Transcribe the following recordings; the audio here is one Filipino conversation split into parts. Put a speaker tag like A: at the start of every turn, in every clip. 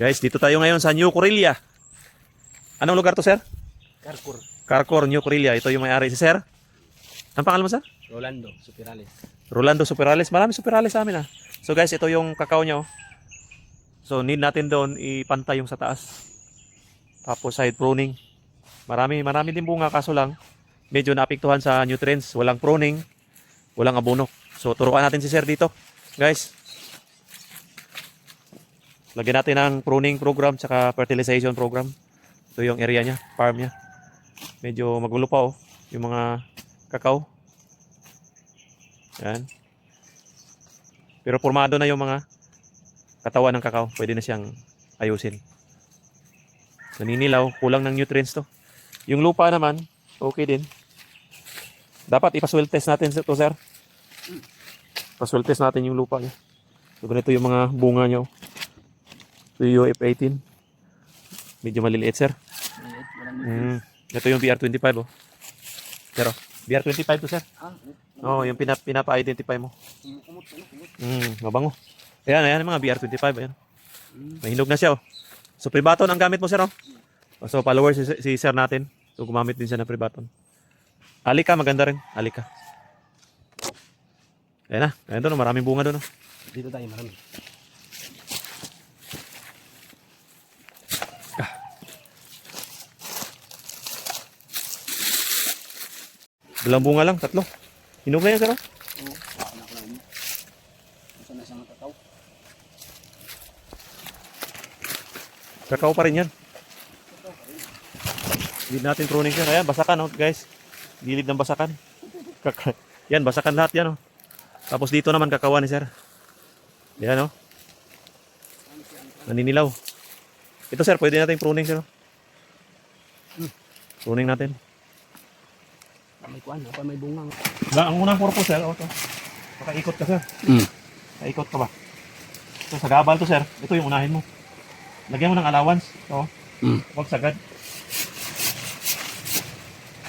A: Guys, dito tayo ngayon sa New Corelia. Anong lugar to, sir?
B: Carcor.
A: Carcor, New Corelia. Ito yung may-ari si sir. Ang pangalan mo, sir?
B: Rolando, Superales.
A: Rolando Superales. Marami Superales sa amin, ah. So, guys, ito yung kakao nyo. So, need natin doon ipantay yung sa taas. Tapos, side pruning. Marami, marami din bunga. Kaso lang, medyo naapektuhan sa nutrients. Walang pruning. Walang abono. So, turuan natin si sir dito. Guys, lagyan natin ng pruning program tsaka fertilization program. Ito yung area niya, farm niya. Medyo magulo pa oh, yung mga kakao. Yan. Pero formado na yung mga katawan ng kakao. Pwede na siyang ayusin. Naninilaw, kulang ng nutrients to. Yung lupa naman, okay din. Dapat ipaswell test natin to, sir. Paswell test natin yung lupa niya. So, ganito yung mga bunga niya. oh. Yung UF18. Medyo maliliit, sir. Mm. Ito yung BR25, oh. Pero, BR25 to, sir. Oo, oh, yung pinap pinapa-identify mo. Mm, mabango. Ayan, ayan, mga BR25, ayan.
B: Mm.
A: May hinog na siya, oh. So, pribaton ang gamit mo, sir, oh. So, follower si, si sir natin. So, gumamit din siya ng pribaton. Alika, maganda rin. Alika. Ayan na. Ayan doon, oh, maraming bunga doon, oh.
B: Dito tayo, marami.
A: Dalang bunga lang, tatlo. Hinog na yan, sir.
B: Oo, ako na ako na. Gusto na tataw.
A: Kakao pa rin yan. Gilid natin pruning sir. Ayan, basakan, oh, guys. Gilid ng basakan. Yan, basakan lahat yan, oh. Tapos dito naman kakawan ni sir. Yan, oh. Naninilaw. Ito, sir, pwede natin pruning, sir. oh. Pruning natin.
B: May kuan, apa may bunga.
A: Lang, ang unang purpose, sir, oh, to. Makaikot ka, sir.
B: Mm.
A: Kaikot ka ba? So, sa gabal to, sir. Ito yung unahin mo. Lagyan mo ng allowance. Ito.
B: Mm.
A: Huwag sagad.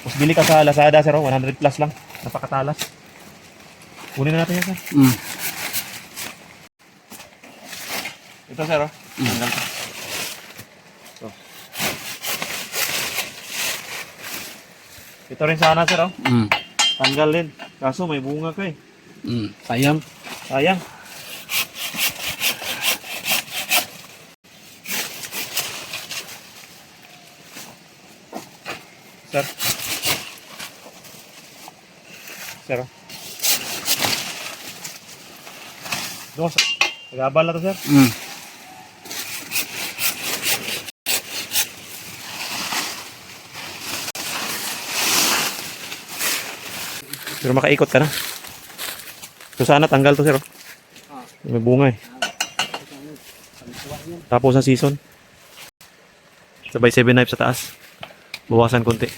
A: Tapos bili ka sa Lazada, sir. oh, 100 plus lang. Napakatalas. Kunin na natin yan, sir.
B: Mm.
A: Ito, sir. Oh. Tanggal ko. Ito rin sana, sir. Oh.
B: Mm.
A: Tanggal din. Kaso may bunga ka eh.
B: Mm. Sayang.
A: Sayang. Sir. Sir. oh. Dos. Nagabal na to, sir.
B: Mm.
A: Pero makaikot ka na. So sana tanggal to, sir. oh. May bunga eh. Tapos ang season. Sabay 7 knife sa taas. Bawasan konti.